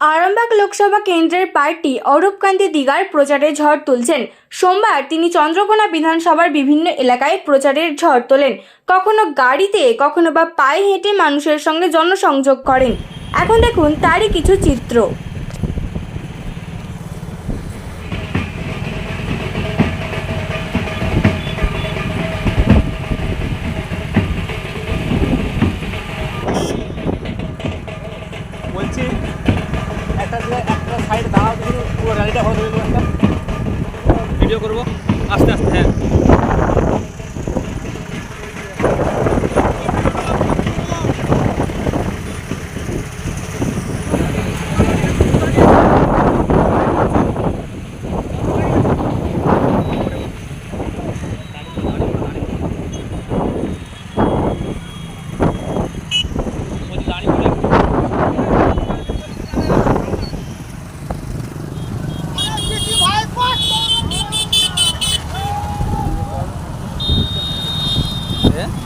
আরামবাগ লোকসভা কেন্দ্রের পার্টি অরূপকান্তি দিগার প্রচারে ঝড় তুলছেন। সোমবার তিনি চন্দ্রকোনা বিধানসভার বিভিন্ন এলাকায় প্রচারের ঝড় তোলেন। কখনো গাড়িতে, কখনো বা পায়ে হেঁটে মানুষের সঙ্গে জনসংযোগ করেন। এখন দেখুন তারই কিছু চিত্র। একটা একটা সাইড দাঁড়াও পুরো গাড়িটা হয়ে ভিডিও করব। আস্তে আস্তে হ্যাঁ।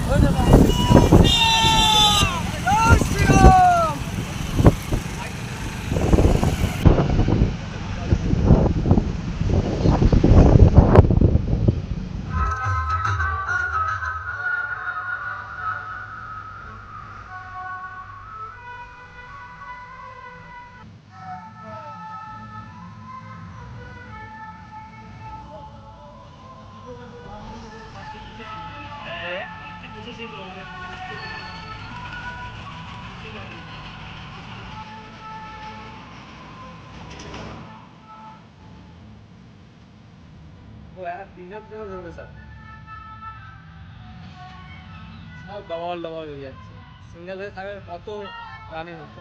我的妈 সব ডবল ডবল হয়ে যাচ্ছে সিঙ্গেল হয়ে থাকলে কত রানিং হতো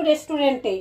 রেস্টুরেন্টে